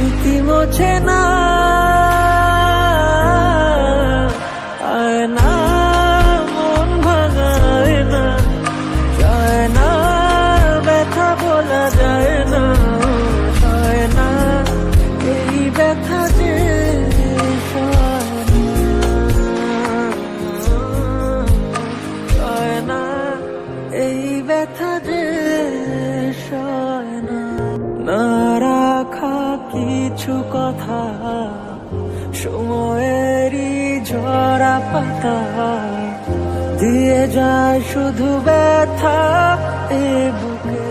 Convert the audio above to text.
স্মৃতি মোছে না। ব্যথা যে কিছু কথা সময়েরই ঝরা পাতা। দিয়ে যায় শুধু ব্যথা এ বুকে।